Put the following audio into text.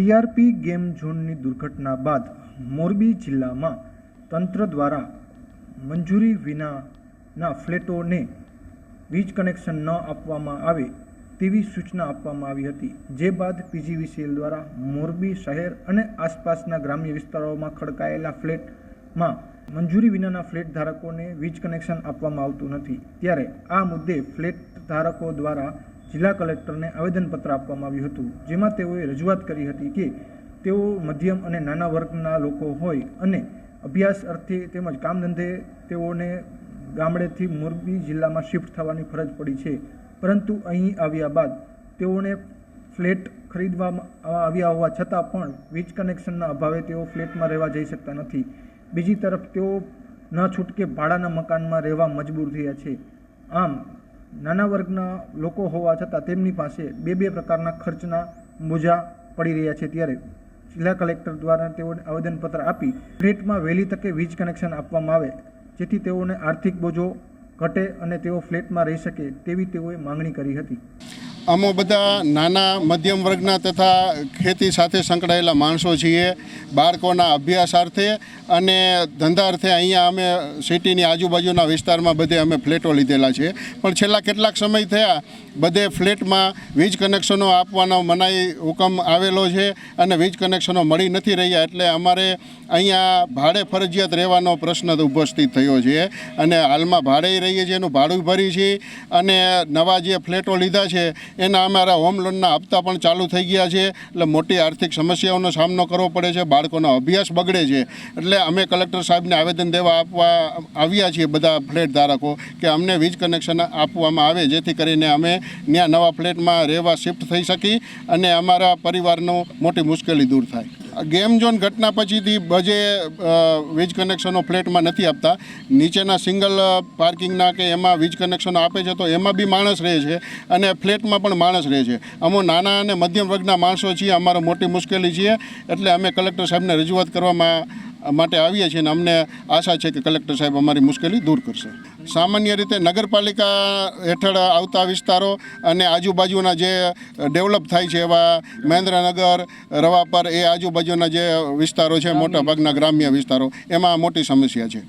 TRP game ઝોનની દુર્ઘટના બાદ મોરબી જિલ્લામાં તંત્ર દ્વારા મંજૂરી વિનાના ફ્લેટોને વીજ કનેક્શન ન આપવામાં આવે તેવી સૂચના આપવામાં આવી હતી. જે બાદ પીજીવીસીએલ દ્વારા મોરબી શહેર અને આસપાસના ગ્રામ્ય વિસ્તારોમાં ખડકાયેલા ફ્લેટમાં મંજૂરી વિનાના ફ્લેટ ધારકોને વીજ કનેક્શન આપવામાં આવતું નથી. ત્યારે આ મુદ્દે ફ્લેટ ધારકો દ્વારા જિલ્લા કલેક્ટરને આવેદનપત્ર આપવામાં આવ્યું હતું, જેમાં તેઓએ રજૂઆત કરી હતી કે તેઓ મધ્યમ અને નાના વર્ગના લોકો હોય અને અભ્યાસ અર્થે તેમજ કામ ધંધે તેઓને ગામડેથી મોરબી જિલ્લામાં શિફ્ટ થવાની ફરજ પડી છે. પરંતુ અહીં આવ્યા બાદ તેઓને ફ્લેટ ખરીદવામાં આવ્યા હોવા છતાં પણ વીજ કનેક્શનના અભાવે તેઓ ફ્લેટમાં રહેવા જઈ શકતા નથી. બીજી તરફ તેઓ ન છૂટકે ભાડાના મકાનમાં રહેવા મજબૂર થયા છે. આમ નાના વર્ગના લોકો હોવા છતાં તેમની પાસે બે બે પ્રકારના ખર્ચના બોજા પડી રહ્યા છે. ત્યારે જિલ્લા કલેક્ટર દ્વારા તેઓને આવેદનપત્ર આપી ફ્લેટમાં વહેલી તકે વીજ કનેક્શન આપવામાં આવે, જેથી તેઓને આર્થિક બોજો ઘટે અને તેઓ ફ્લેટમાં રહી શકે તેવી તેઓએ માંગણી કરી હતી. અમો બધા નાના, મધ્યમ વર્ગના તથા ખેતી સાથે સંકળાયેલા માણસો છીએ, બાળકોના અભ્યાસ અર્થે અને ધંધા અર્થે અહીંયા અમે સિટીની આજુબાજુના વિસ્તારમાં બધે અમે ફ્લેટો લીધેલા છે. પણ છેલ્લા કેટલાક સમય થયા બધે ફ્લેટમાં વીજ કનેક્શનો આપવાનો મનાઈ હુકમ આવેલો છે અને વીજ કનેક્શનો મળી નથી રહ્યા એટલે અમારે અહીંયા ભાડે ફરજિયાત રહેવાનો પ્રશ્ન ઉપસ્થિત થયો છે અને હાલમાં ભાડે રહીએ છીએ, એનું ભાડું ભરી છે અને નવા જે ફ્લેટો લીધા છે, એના અમારા હોમ લોનના હપ્તા પણ ચાલુ થઈ ગયા છે. એટલે મોટી આર્થિક સમસ્યાઓનો સામનો કરવો પડે છે, બાળકોનો અભ્યાસ બગડે છે. એટલે અમે કલેક્ટર સાહેબને આવેદન દેવા આપવા આવ્યા છીએ બધા ફ્લેટ ધારકો કે અમને વીજ કનેક્શન આપવામાં આવે, જેથી કરીને અમે ત્યાં નવા ફ્લેટમાં રહેવા શિફ્ટ થઈ શકી અને અમારા પરિવારનો મોટી મુશ્કેલી દૂર થાય. ગેમ ઝોન ઘટના પછીથી બજે વીજ કનેક્શનો ફ્લેટમાં નથી આપતા. નીચેના સિંગલ પાર્કિંગના કે એમાં વીજ કનેક્શનો આપે છે તો એમાં બી માણસ રહે છે અને ફ્લેટમાં પણ માણસ રહે છે. અમો નાના અને મધ્યમ વર્ગના માણસો છીએ, અમારો મોટી મુશ્કેલી છીએ. એટલે અમે કલેક્ટર સાહેબને રજૂઆત કરવામાં માટે આવીએ છીએ અને અમને આશા છે કે કલેક્ટર સાહેબ અમારી મુશ્કેલી દૂર કરશે. સામાન્ય રીતે નગરપાલિકા હેઠળ આવતા વિસ્તારો અને આજુબાજુના જે ડેવલપ થાય છે એવા મહેન્દ્રનગર, રવાપર, એ આજુબાજુના જે વિસ્તારો છે, મોટાભાગના ગ્રામ્ય વિસ્તારો, એમાં મોટી સમસ્યા છે.